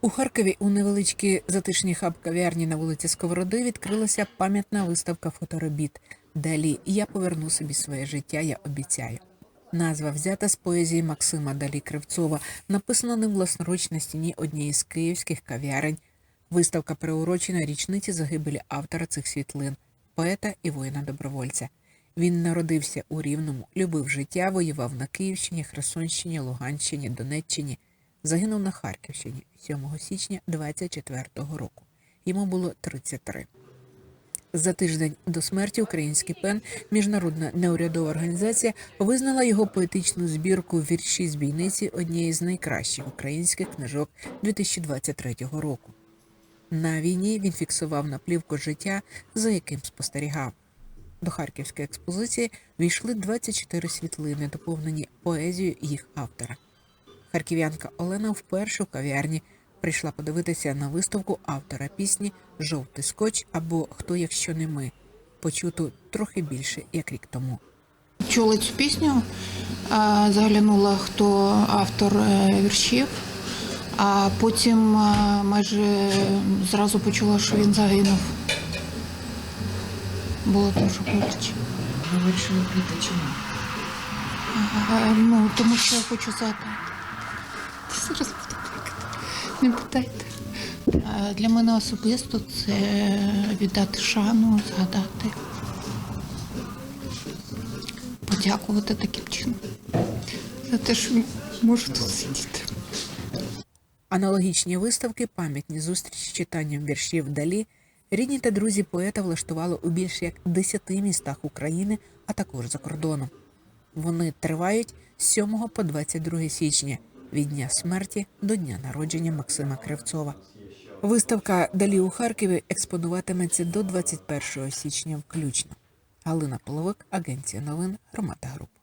У Харкові у невеличкій затишній хаб кав'ярні на вулиці Сковороди відкрилася пам'ятна виставка фоторобіт. Далі я поверну собі своє життя, я обіцяю. Назва взята з поезії Максима Далі Кривцова, написана ним власноруч на стіні однієї з київських кав'ярень. Виставка приурочена річниці загибелі автора цих світлин, поета і воїна-добровольця. Він народився у Рівному, любив життя, воював на Київщині, Херсонщині, Луганщині, Донеччині. Загинув на Харківщині 7 січня 24-го року. Йому було 33. За тиждень до смерті український пен, міжнародна неурядова організація, визнала його поетичну збірку вірші з бійниці однією з найкращих українських книжок 2023 року. На війні він фіксував наплівку життя, за яким спостерігав. До харківської експозиції війшли 24 світлини, доповнені поезією їх автора. Харків'янка Олена вперше у кав'ярні прийшла подивитися на виставку автора пісні Жовтий скотч або Хто, якщо не ми, почуту трохи більше як рік тому. Чула цю пісню, заглянула, хто автор е, віршів, а потім майже зразу почула, що він загинув. Було дуже боляче. Ви вирішили прийти чому? А, Ну, тому що я хочу згадати. Зараз буду плакати. Не питайте. Для мене особисто це віддати шану, згадати, подякувати таким чином за те, що можу тут сидіти. Аналогічні виставки, пам'ятні зустрічі з читанням віршів далі, рідні та друзі поета влаштували у більш як 10 містах України, а також за кордоном. Вони тривають з 7 по 22 січня від дня смерті до дня народження Максима Кривцова. Виставка далі у Харкові експонуватиметься до 21 січня включно. Галина Половик, агенція новин Громада Груп.